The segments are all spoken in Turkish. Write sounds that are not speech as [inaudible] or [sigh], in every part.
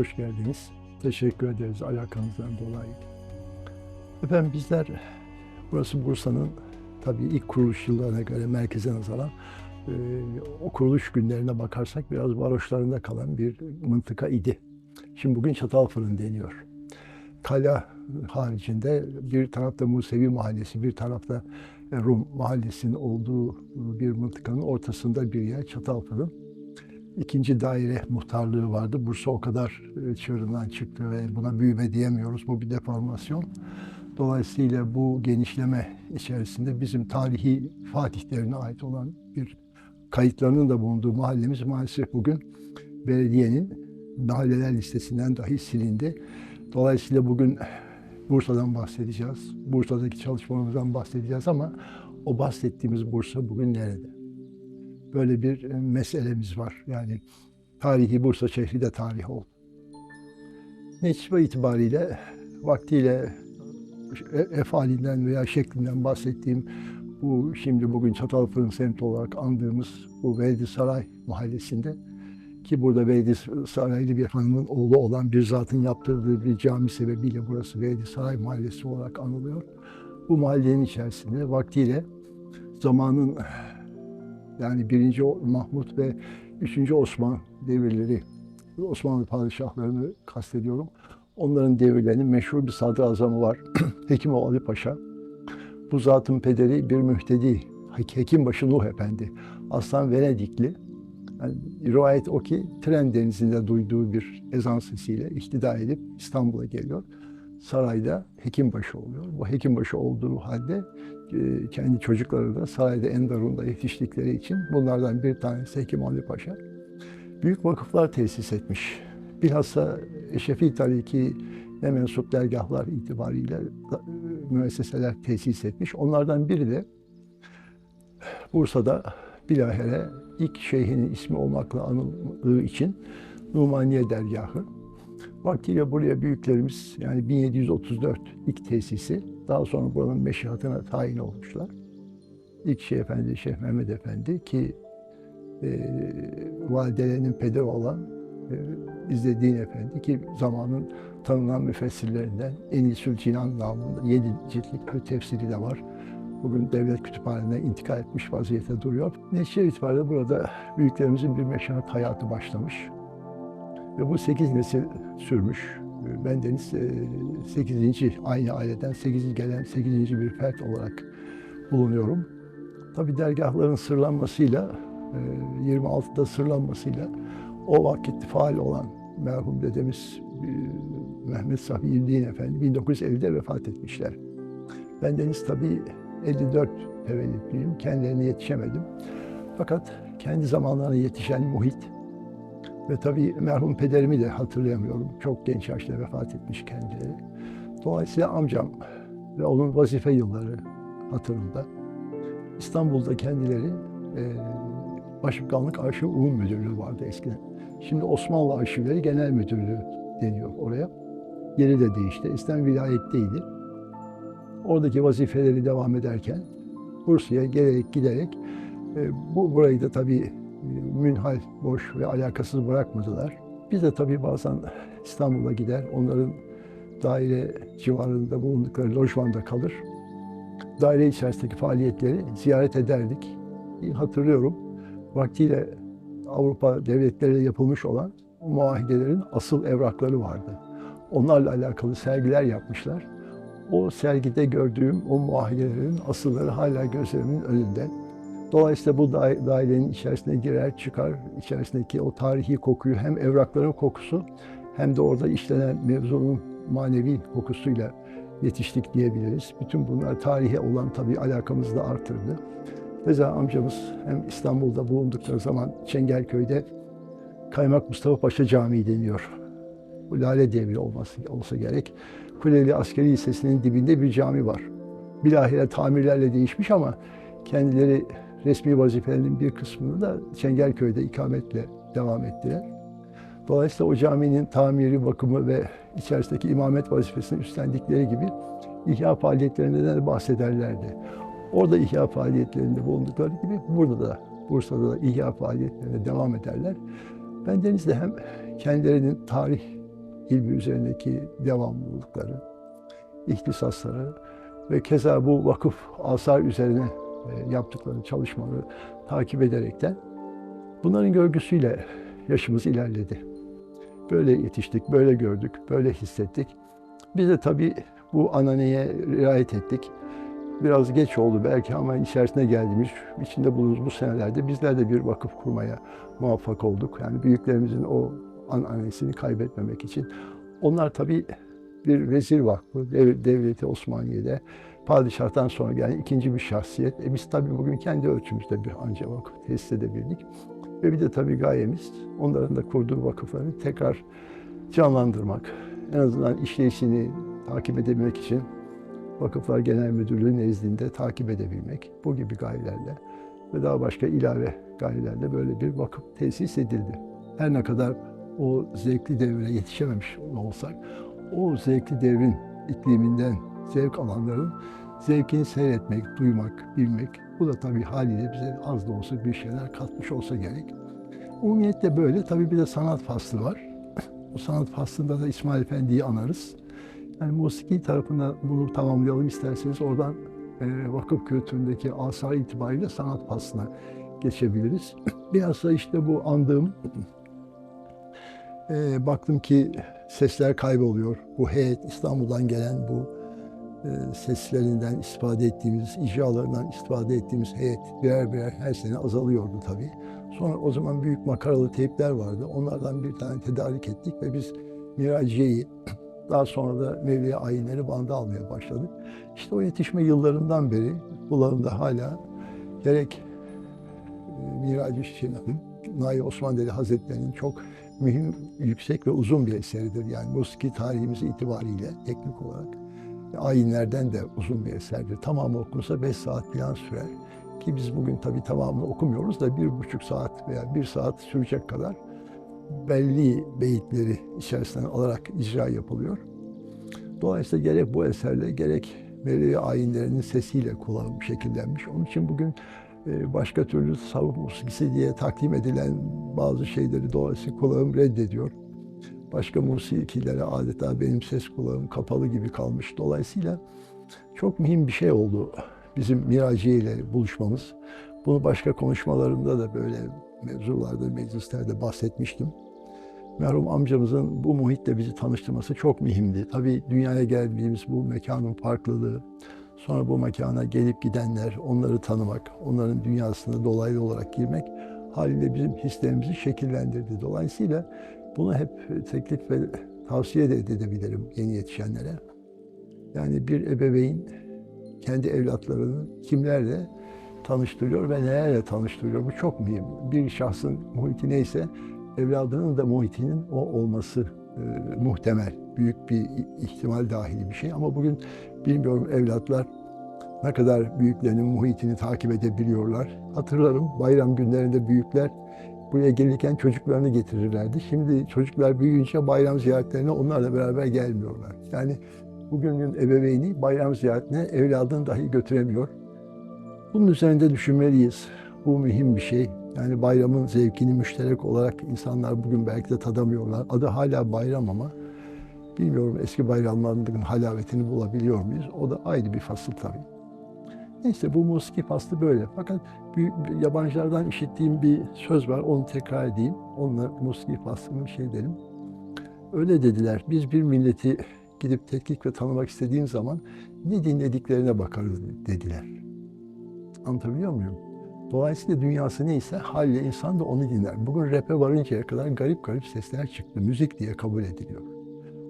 Hoş geldiniz. Teşekkür ederiz alakanızdan dolayı. Efendim bizler, burası Bursa'nın tabii ilk kuruluş yıllarına göre merkeze nazaran e, o kuruluş günlerine bakarsak biraz varoşlarında kalan bir mıntıka idi. Şimdi bugün Çatalfırın deniyor. Kala haricinde bir tarafta Musevi Mahallesi, bir tarafta Rum Mahallesi'nin olduğu bir mıntıkanın ortasında bir yer Çatalfırın. İkinci daire muhtarlığı vardı. Bursa o kadar e, çığırından çıktı ve buna büyüme diyemiyoruz. Bu bir deformasyon. Dolayısıyla bu genişleme içerisinde bizim tarihi Fatihlerine ait olan bir kayıtlarının da bulunduğu mahallemiz maalesef bugün belediyenin mahalleler listesinden dahi silindi. Dolayısıyla bugün Bursa'dan bahsedeceğiz. Bursa'daki çalışmalarımızdan bahsedeceğiz ama o bahsettiğimiz Bursa bugün nerede? Böyle bir e, meselemiz var. Yani tarihi Bursa şehri de tarih oldu. Netice itibariyle vaktiyle e- efalinden veya şeklinden bahsettiğim bu şimdi bugün Çatalfırın semti olarak andığımız bu Veldi Saray mahallesinde ki burada Veldi Saraylı bir hanımın oğlu olan bir zatın yaptırdığı bir cami sebebiyle burası Veldi Saray Mahallesi olarak anılıyor. Bu mahallenin içerisinde vaktiyle zamanın yani 1. Mahmut ve 3. Osman devirleri, Osmanlı padişahlarını kastediyorum. Onların devirlerinin meşhur bir sadrazamı var. [clears throat] Hekimoğlu Ali Paşa. Bu zatın pederi bir mühtedi, Hekimbaşı Nuh Efendi. Aslan Venedikli. Yani rivayet o ki tren denizinde duyduğu bir ezan sesiyle ihtida edip İstanbul'a geliyor. Sarayda hekimbaşı oluyor. Bu hekimbaşı olduğu halde kendi çocukları da sarayda Enderun'da yetiştikleri için bunlardan bir tanesi Hekim Ali Paşa. Büyük vakıflar tesis etmiş. Bilhassa Eşefi Tariki ne mensup dergahlar itibariyle e, müesseseler tesis etmiş. Onlardan biri de Bursa'da bilahare ilk şeyhinin ismi olmakla anıldığı için Numaniye Dergahı. Vaktiyle buraya büyüklerimiz yani 1734 ilk tesisi daha sonra buranın meşihatına tayin olmuşlar. İlk Şeyh Efendi, Şeyh Mehmet Efendi ki e, validelerinin pederi olan e, İzzedin Efendi ki zamanın tanınan müfessirlerinden Enisül Cinan namında yedi ciltlik bir tefsiri de var. Bugün devlet kütüphanesine intikal etmiş vaziyette duruyor. Netice itibariyle burada büyüklerimizin bir meşahat hayatı başlamış. Ve bu sekiz nesil sürmüş. Ben Deniz e, sekizinci aynı aileden sekizinci gelen sekizinci bir fert olarak bulunuyorum. Tabi dergahların sırlanmasıyla, 26'da sırlanmasıyla o vakit faal olan merhum dedemiz e, Mehmet Safiyyüddin Efendi 1950'de vefat etmişler. Ben Deniz tabi 54 tevellütlüyüm. Kendilerine yetişemedim. Fakat kendi zamanlarına yetişen muhit ve tabii merhum pederimi de hatırlayamıyorum. Çok genç yaşta vefat etmiş kendileri. Dolayısıyla amcam ve onun vazife yılları hatırımda. İstanbul'da kendileri e, Başbakanlık Arşiv Umum Müdürlüğü vardı eskiden. Şimdi Osmanlı Arşivleri Genel Müdürlüğü deniyor oraya. Yeri de değişti. Eskiden vilayetteydi. Oradaki vazifeleri devam ederken Bursa'ya gelerek giderek e, bu burayı da tabii münhal, boş ve alakasız bırakmadılar. Biz de tabii bazen İstanbul'a gider, onların daire civarında bulundukları lojmanda kalır. Daire içerisindeki faaliyetleri ziyaret ederdik. Hatırlıyorum, vaktiyle Avrupa devletleriyle yapılmış olan muahidelerin asıl evrakları vardı. Onlarla alakalı sergiler yapmışlar. O sergide gördüğüm o muahidelerin asılları hala gözlerimin önünde. Dolayısıyla bu dairenin içerisine girer çıkar, içerisindeki o tarihi kokuyu hem evrakların kokusu hem de orada işlenen mevzunun manevi kokusuyla yetiştik diyebiliriz. Bütün bunlar tarihe olan tabii alakamızı da artırdı. Reza amcamız hem İstanbul'da bulundukları zaman Çengelköy'de Kaymak Mustafa Paşa Camii deniyor. Bu Lale Devri olması olsa gerek. Kuleli Askeri Lisesi'nin dibinde bir cami var. Bilahare tamirlerle değişmiş ama kendileri resmi vazifelerinin bir kısmını da Çengelköy'de ikametle devam ettiler. Dolayısıyla o caminin tamiri, bakımı ve içerisindeki imamet vazifesini üstlendikleri gibi ihya faaliyetlerinden de bahsederlerdi. Orada ihya faaliyetlerinde bulundukları gibi burada da, Bursa'da da ihya faaliyetlerine devam ederler. Ben Deniz'de hem kendilerinin tarih ilmi üzerindeki devamlılıkları, ihtisasları ve keza bu vakıf asar üzerine yaptıkları çalışmaları takip ederekten bunların görgüsüyle yaşımız ilerledi. Böyle yetiştik, böyle gördük, böyle hissettik. Biz de tabii bu ananeye riayet ettik. Biraz geç oldu belki ama içerisine geldiğimiz, içinde bulunduğumuz bu senelerde bizler de bir vakıf kurmaya muvaffak olduk. Yani büyüklerimizin o ananesini kaybetmemek için. Onlar tabii bir vezir vakfı, dev- devleti Osmaniye'de padişahtan sonra gelen ikinci bir şahsiyet. E biz tabii bugün kendi ölçümüzde bir anca vakıf tesis edebildik. Ve bir de tabii gayemiz onların da kurduğu vakıfları tekrar canlandırmak. En azından işleyişini takip edebilmek için Vakıflar Genel Müdürlüğü nezdinde takip edebilmek. Bu gibi gayelerle ve daha başka ilave gayelerle böyle bir vakıf tesis edildi. Her ne kadar o zevkli devre yetişememiş olsak, o zevkli devrin ikliminden zevk alanların zevkini seyretmek, duymak, bilmek, bu da tabii haliyle bize az da olsa bir şeyler katmış olsa gerek. Umumiyetle böyle. Tabii bir de sanat faslı var. Bu sanat faslında da İsmail Efendi'yi anarız. Yani musiki tarafında bunu tamamlayalım isterseniz oradan e, vakıf kültüründeki asar itibariyle sanat faslına geçebiliriz. [clears throat] Biraz da işte bu andığım e, baktım ki sesler kayboluyor. Bu heyet İstanbul'dan gelen bu e, seslerinden istifade ettiğimiz, icralarından istifade ettiğimiz heyet birer birer her sene azalıyordu tabii. Sonra o zaman büyük makaralı teypler vardı. Onlardan bir tane tedarik ettik ve biz Miraciye'yi [clears throat] daha sonra da Mevliye ayinleri banda almaya başladık. İşte o yetişme yıllarından beri kulağımda hala gerek e, Miraci şey, Nahi Osman Deli Hazretleri'nin çok mühim, yüksek ve uzun bir eseridir. Yani musiki tarihimiz itibariyle teknik olarak ayinlerden de uzun bir eserdir. Tamamı okunsa 5 saat falan sürer. Ki biz bugün tabii tamamını okumuyoruz da bir buçuk saat veya bir saat sürecek kadar belli beyitleri içerisinden alarak icra yapılıyor. Dolayısıyla gerek bu eserle gerek Mevlevi ayinlerinin sesiyle kulağım şekillenmiş. Onun için bugün e, başka türlü tasavvuf musikisi diye takdim edilen bazı şeyleri dolayısıyla kulağım reddediyor. Başka musikilere adeta benim ses kulağım kapalı gibi kalmış. Dolayısıyla çok mühim bir şey oldu bizim Miraciye ile buluşmamız. Bunu başka konuşmalarımda da böyle mevzularda, meclislerde bahsetmiştim. Merhum amcamızın bu muhitle bizi tanıştırması çok mühimdi. Tabii dünyaya geldiğimiz bu mekanın farklılığı, sonra bu mekana gelip gidenler, onları tanımak, onların dünyasına dolaylı olarak girmek haliyle bizim hislerimizi şekillendirdi. Dolayısıyla bunu hep teklif ve tavsiye de edebilirim yeni yetişenlere. Yani bir ebeveyn kendi evlatlarını kimlerle tanıştırıyor ve nelerle tanıştırıyor. Bu çok mühim. Bir şahsın muhiti neyse evladının da muhitinin o olması e, muhtemel. Büyük bir ihtimal dahili bir şey. Ama bugün bilmiyorum evlatlar ne kadar büyüklerinin muhitini takip edebiliyorlar. Hatırlarım bayram günlerinde büyükler buraya gelirken çocuklarını getirirlerdi. Şimdi çocuklar büyüyünce bayram ziyaretlerine onlarla beraber gelmiyorlar. Yani bugünün ebeveyni bayram ziyaretine evladını dahi götüremiyor. Bunun üzerinde düşünmeliyiz. Bu mühim bir şey. Yani bayramın zevkini müşterek olarak insanlar bugün belki de tadamıyorlar. Adı hala bayram ama bilmiyorum eski bayramların halavetini bulabiliyor muyuz? O da ayrı bir fasıl tabii. Neyse bu musiki faslı böyle. Fakat yabancılardan işittiğim bir söz var. Onu tekrar edeyim. Onunla musiki faslını bir şey edelim. Öyle dediler. Biz bir milleti gidip tetkik ve tanımak istediğim zaman ne dinlediklerine bakarız dediler. Anlatabiliyor muyum? Dolayısıyla dünyası neyse haliyle insan da onu dinler. Bugün rap'e varıncaya kadar garip garip sesler çıktı. Müzik diye kabul ediliyor.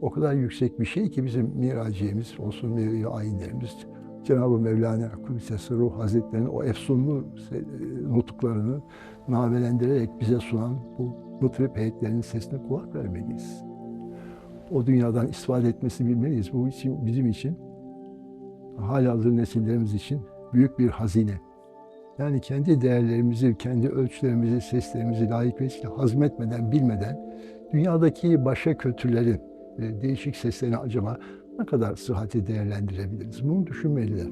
O kadar yüksek bir şey ki bizim miraciyemiz olsun, ayinlerimiz, Cenab-ı Mevlana Kudüs'e Ruh Hazretleri'nin o efsunlu nutuklarını navelendirerek bize sunan bu mıtrip heyetlerinin sesine kulak vermeliyiz. O dünyadan istifade etmesini bilmeliyiz. Bu için bizim için, halihazır nesillerimiz için büyük bir hazine. Yani kendi değerlerimizi, kendi ölçülerimizi, seslerimizi layık ve hazmetmeden, bilmeden dünyadaki başka kültürleri, değişik seslerini acaba ne kadar sıhhati değerlendirebiliriz? Bunu düşünmeliler.